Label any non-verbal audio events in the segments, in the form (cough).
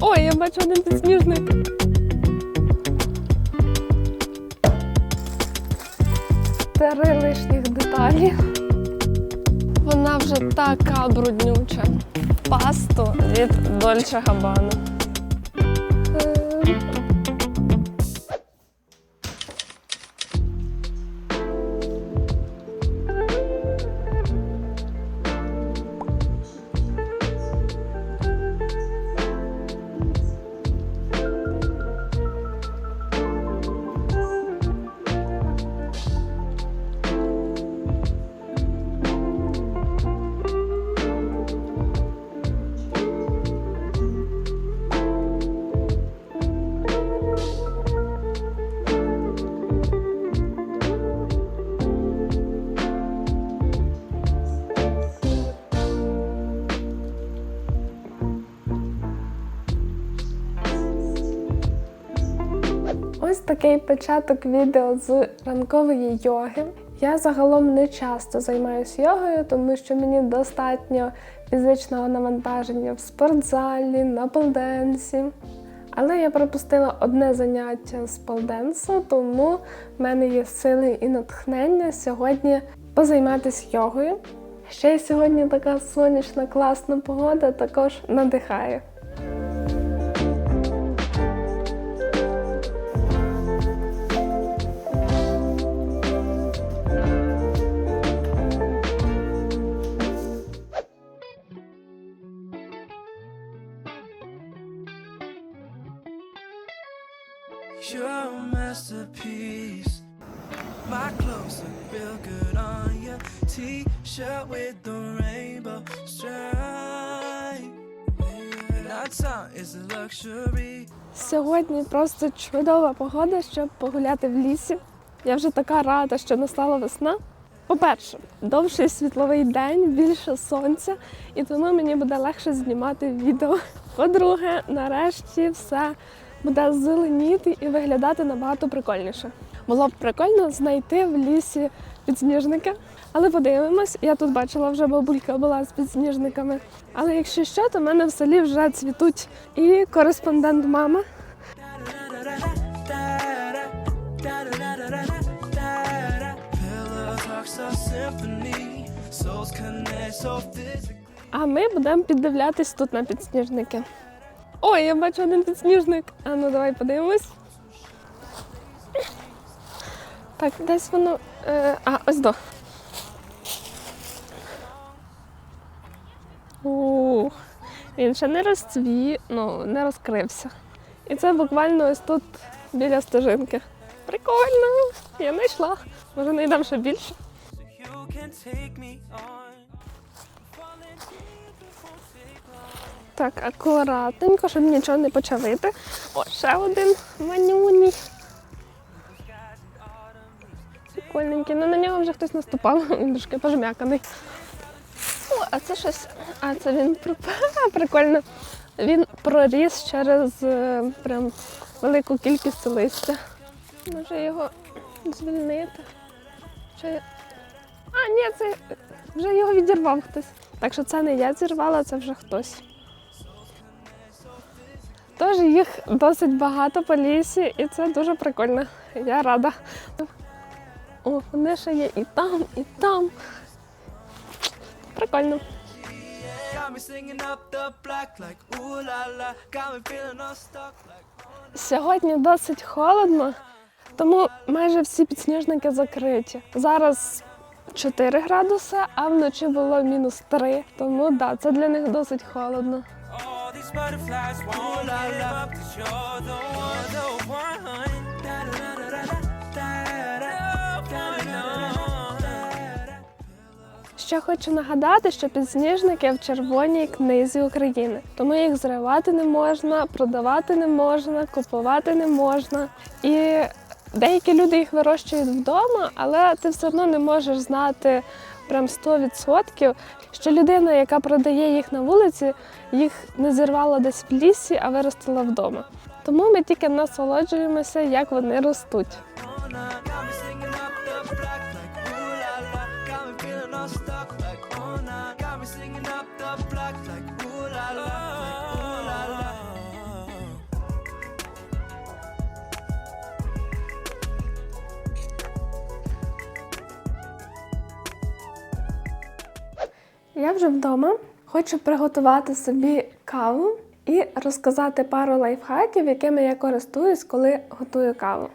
Ой, я бачу один підсніжник. Три лишніх деталі. Вона вже така бруднюча. Пасту від Дольче Габана. Ось такий початок відео з ранкової йоги. Я загалом не часто займаюся йогою, тому що мені достатньо фізичного навантаження в спортзалі, на полденсі. Але я пропустила одне заняття з полденсу, тому в мене є сили і натхнення сьогодні позайматися йогою. Ще й сьогодні така сонячна, класна погода також надихає. Сьогодні просто чудова погода, щоб погуляти в лісі. Я вже така рада, що настала весна. По-перше, довший світловий день, більше сонця, і тому мені буде легше знімати відео. По-друге, нарешті все буде зеленіти і виглядати набагато прикольніше. Було б прикольно знайти в лісі підсніжника, але подивимось. Я тут бачила вже бабулька була з підсніжниками. Але якщо що, то в мене в селі вже цвітуть і кореспондент мама. А ми будемо піддивлятись тут на підсніжники. Ой, я бачу один підсніжник. А ну давай подивимось. Так, десь воно. Е, а, ось до. Ух, він ще не розцві, ну, не розкрився. І це буквально ось тут біля стежинки. Прикольно! Я знайшла. Може, знайдемо ще більше. Так, акуратненько, щоб нічого не почавити. О, ще один манюній. Прикольненький. Ну на нього вже хтось наступав, він трошки пожмяканий. О, а це щось. А це він (laughs) прикольно. Він проріс через е, прям велику кількість листя. Може його звільнити? Чи... А, ні, це вже його відірвав хтось. Так що це не я зірвала, це вже хтось. Тож їх досить багато по лісі, і це дуже прикольно. Я рада. О, вони ще є і там, і там. Прикольно. Сьогодні досить холодно, тому майже всі підсніжники закриті. Зараз 4 градуси, а вночі було мінус 3. Тому да, це для них досить холодно. Ще хочу нагадати, що підсніжники в червоній книзі України, тому їх зривати не можна, продавати не можна, купувати не можна. І деякі люди їх вирощують вдома, але ти все одно не можеш знати прям 100%, що людина, яка продає їх на вулиці, їх не зірвала десь в лісі, а виростила вдома. Тому ми тільки насолоджуємося, як вони ростуть. The like ooh la Я вже вдома. Хочу приготувати собі каву і розказати пару лайфхаків, якими я користуюсь, коли готую каву.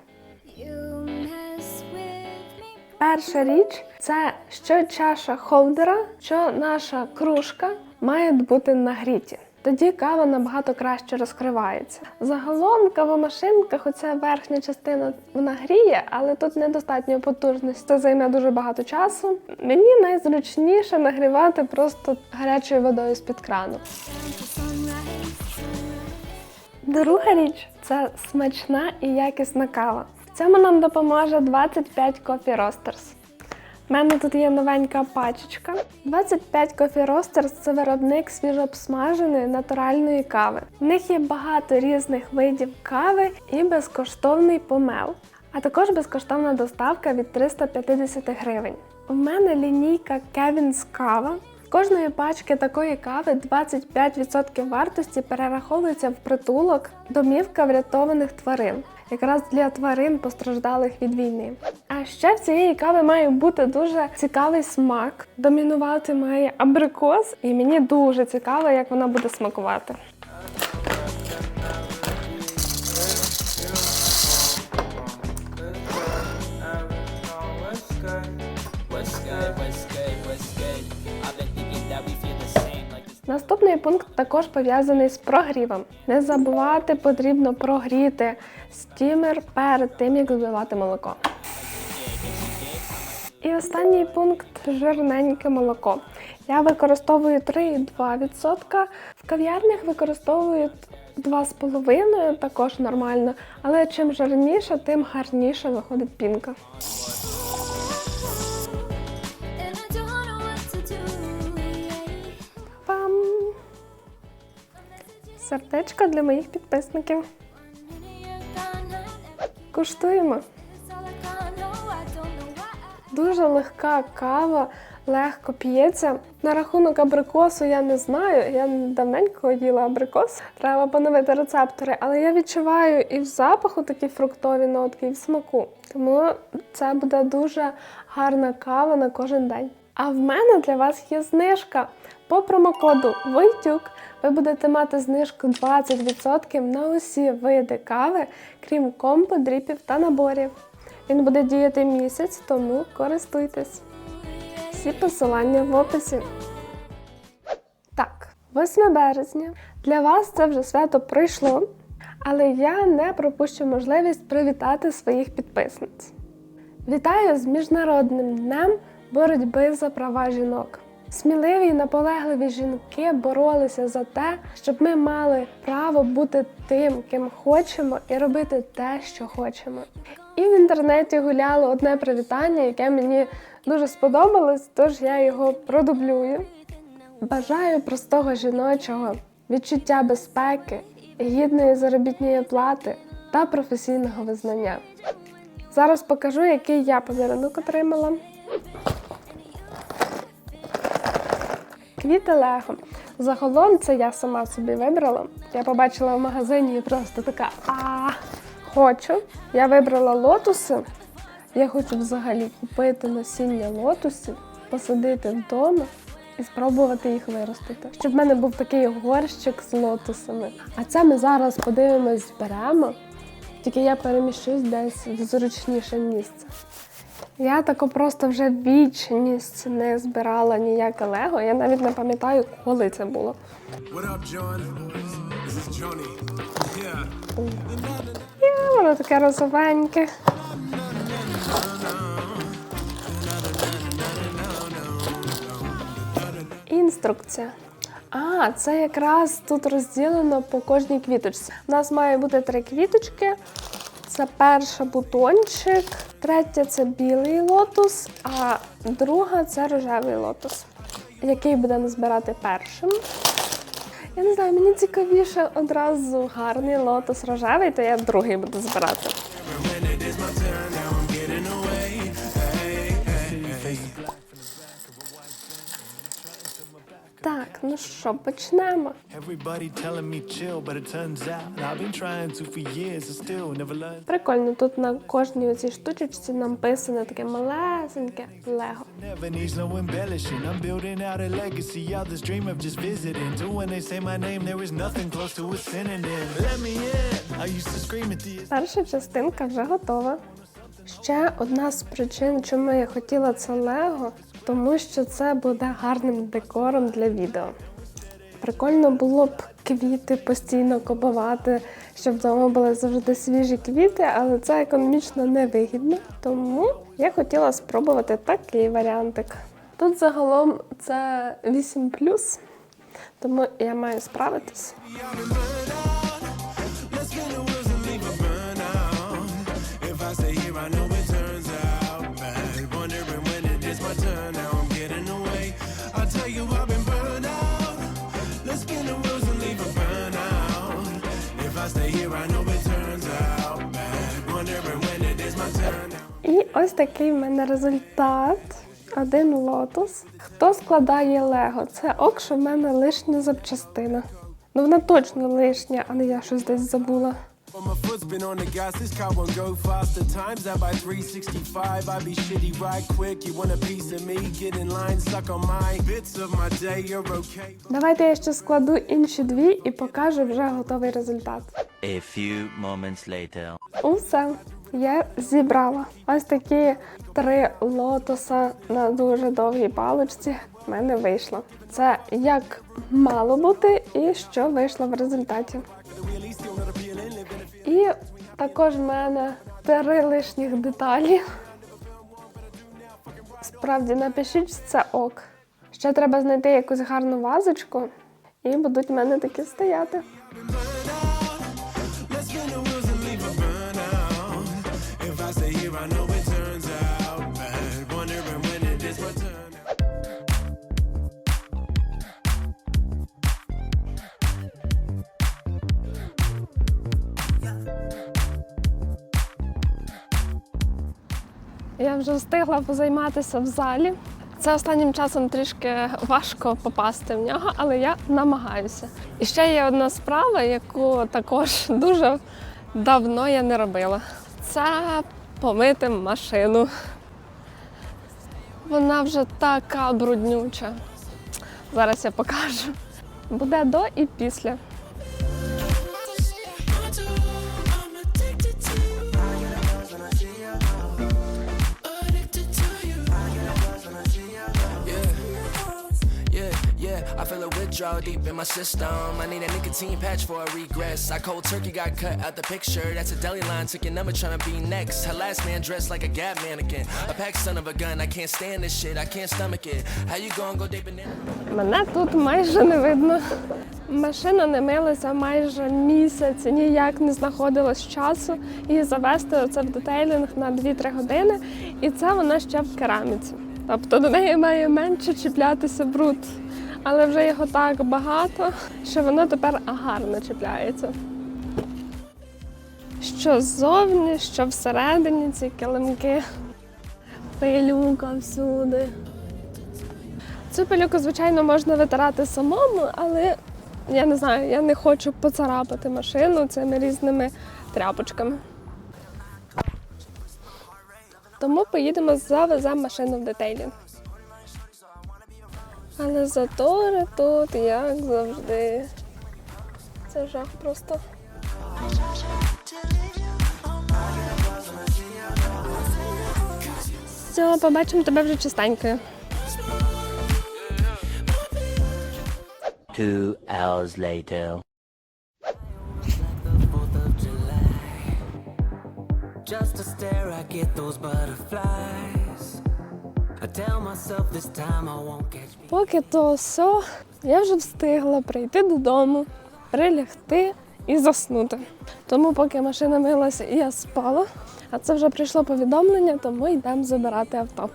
Перша річ це що чаша холдера, що наша кружка мають бути нагріті. Тоді кава набагато краще розкривається. Загалом кавомашинка, хоча верхня частина вона гріє, але тут недостатньо потужності. Це займе дуже багато часу. Мені найзручніше нагрівати просто гарячою водою з-під крану. Друга річ це смачна і якісна кава. В цьому нам допоможе 25 Coffee Roasters. У мене тут є новенька пачечка. 25 Coffee Roasters – це виробник свіжообсмаженої натуральної кави. В них є багато різних видів кави і безкоштовний помел, а також безкоштовна доставка від 350 гривень. У мене лінійка Kevin's Кава. Кожної пачки такої кави 25% вартості перераховується в притулок домівка врятованих тварин. Якраз для тварин постраждалих від війни. А ще в цієї кави має бути дуже цікавий смак. Домінувати має абрикос, і мені дуже цікаво, як вона буде смакувати. Наступний пункт також пов'язаний з прогрівом. Не забувати потрібно прогріти стімер перед тим, як збивати молоко. І останній пункт жирненьке молоко. Я використовую 3,2%. В кав'ярнях використовують 2,5%, також нормально. Але чим жирніше, тим гарніше виходить пінка. Сердечко для моїх підписників. Куштуємо. Дуже легка кава, легко п'ється. На рахунок абрикосу я не знаю. Я давненько їла абрикос. Треба поновити рецептори, але я відчуваю і в запаху такі фруктові нотки, і в смаку. Тому це буде дуже гарна кава на кожен день. А в мене для вас є знижка. По промокоду Войтюк ви будете мати знижку 20% на усі види кави, крім компо, дріпів та наборів. Він буде діяти місяць, тому користуйтесь. Всі посилання в описі. Так, 8 березня. Для вас це вже свято пройшло, але я не пропущу можливість привітати своїх підписниць. Вітаю з Міжнародним днем боротьби за права жінок. Сміливі і наполегливі жінки боролися за те, щоб ми мали право бути тим, ким хочемо, і робити те, що хочемо. І в інтернеті гуляло одне привітання, яке мені дуже сподобалось, тож я його продублюю. Бажаю простого жіночого, відчуття безпеки, гідної заробітної плати та професійного визнання. Зараз покажу, який я подарунок отримала. Квіти Лего. Загалом це я сама собі вибрала. Я побачила в магазині і просто така а хочу. Я вибрала лотуси. Я хочу взагалі купити насіння лотусів, посадити вдома і спробувати їх виростити. Щоб в мене був такий горщик з лотусами. А це ми зараз подивимось, зберемо. Тільки я переміщусь десь в зручніше місце. Я тако просто вже вічність не збирала ніяке лего. Я навіть не пам'ятаю, коли це було. Yeah. Воно таке розовеньке. Інструкція. А, це якраз тут розділено по кожній квіточці. У нас має бути три квіточки. Це перша бутончик, третя це білий лотос, а друга це рожевий лотос, який будемо збирати першим. Я не знаю, мені цікавіше одразу гарний лотос рожевий, то я другий буду збирати. Close to a synonym. Let me in. I used to scream at the Перша частинка вже готова. Ще одна з причин, чому я хотіла це лего, тому що це буде гарним декором для відео. Прикольно було б квіти постійно купувати, щоб вдома були завжди свіжі квіти, але це економічно невигідно. Тому я хотіла спробувати такий варіантик. Тут загалом це 8 тому я маю справитись. Ось такий в мене результат. Один лотос. Хто складає Лего? Це ок, що в мене лишня запчастина. Ну вона точно лишня, а не я щось десь забула. But my foot's been on the gas, this car won't go faster. Times out by 365, I be shitty right quick. You want a piece of me? Get in line, suck on my bits of my day, you're okay. Давайте я ще складу інші дві і покажу вже готовий результат. A few moments later. Усе, я зібрала. Ось такі три лотоса на дуже довгій паличці в мене вийшло. Це як мало бути, і що вийшло в результаті. І також в мене три лишніх деталі. Справді напишіть, це ок. Ще треба знайти якусь гарну вазочку, і будуть в мене такі стояти. Я вже встигла позайматися в залі. Це останнім часом трішки важко попасти в нього, але я намагаюся. І ще є одна справа, яку також (laughs) дуже давно я не робила. Це помити машину. Вона вже така бруднюча. Зараз я покажу. Буде до і після. Yeah, a withdrawal deep in my system. I need a nicotine patch for a regress. I cold turkey got cut out the picture. That's a deli line, took your number trying to be next. Her last man dressed like a gap mannequin. A pack son of a gun, I can't stand this shit, I can't stomach it. How you gonna go date banana? Мене тут майже не видно. Машина не милася майже місяць, ніяк не знаходилось часу її завести оце в детейлінг на 2-3 години, і це вона ще в кераміці. Тобто до неї має менше чіплятися бруд. Але вже його так багато, що воно тепер гарно чіпляється. Що ззовні, що всередині ці килимки. Пилюка всюди. Цю пилюку, звичайно, можна витирати самому, але я не знаю, я не хочу поцарапати машину цими різними тряпочками. Тому поїдемо завеземо машину в детейлінг. Але затори тут, як завжди. Це жах просто. Все, побачимо тебе вже чистенькою. Two hours later. Just to stare, I get those butterflies. Поки то все, я вже встигла прийти додому, прилягти і заснути. Тому, поки машина милася, я спала. А це вже прийшло повідомлення, тому йдемо забирати авто.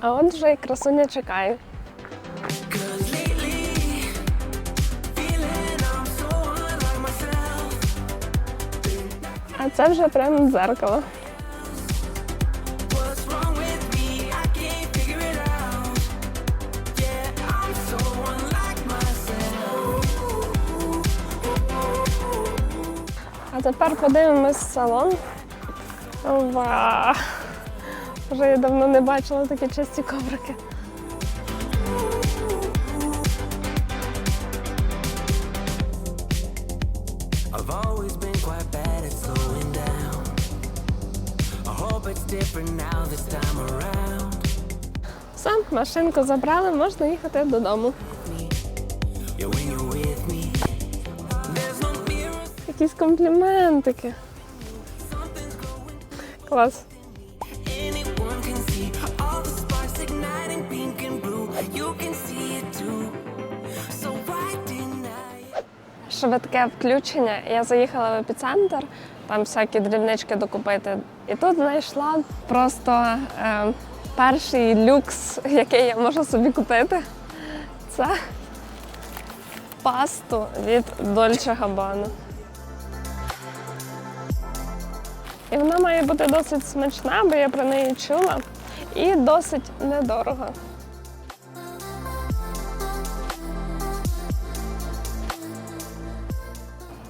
А от вже і красуня чекає. А це вже прям дзеркало. А тепер подивимось салон. Ва! Вже я давно не бачила такі чисті коврики. Машинку забрали, можна їхати додому. Якісь компліментики. Клас. Швидке включення. Я заїхала в епіцентр, там всякі дрібнички докупити. І тут знайшла просто е, перший люкс, який я можу собі купити. Це пасту від Dolce Gabbana. І вона має бути досить смачна, бо я про неї чула, і досить недорого.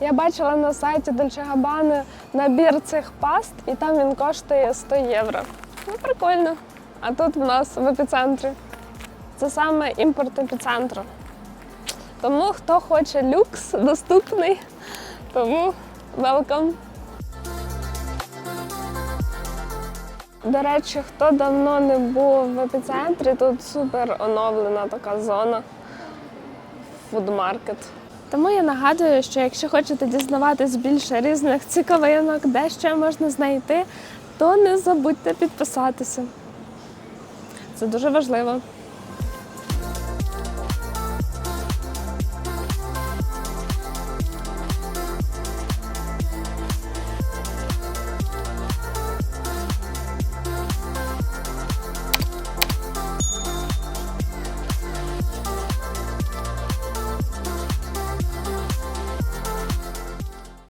Я бачила на сайті Dolce Gabbana набір цих паст, і там він коштує 100 євро. Ну, прикольно. А тут в нас в епіцентрі. Це саме імпорт епіцентру. Тому хто хоче люкс доступний, тому welcome. До речі, хто давно не був в епіцентрі, тут супер оновлена така зона фудмаркет. Тому я нагадую, що якщо хочете дізнаватись більше різних цікавинок, де ще можна знайти, то не забудьте підписатися. Це дуже важливо.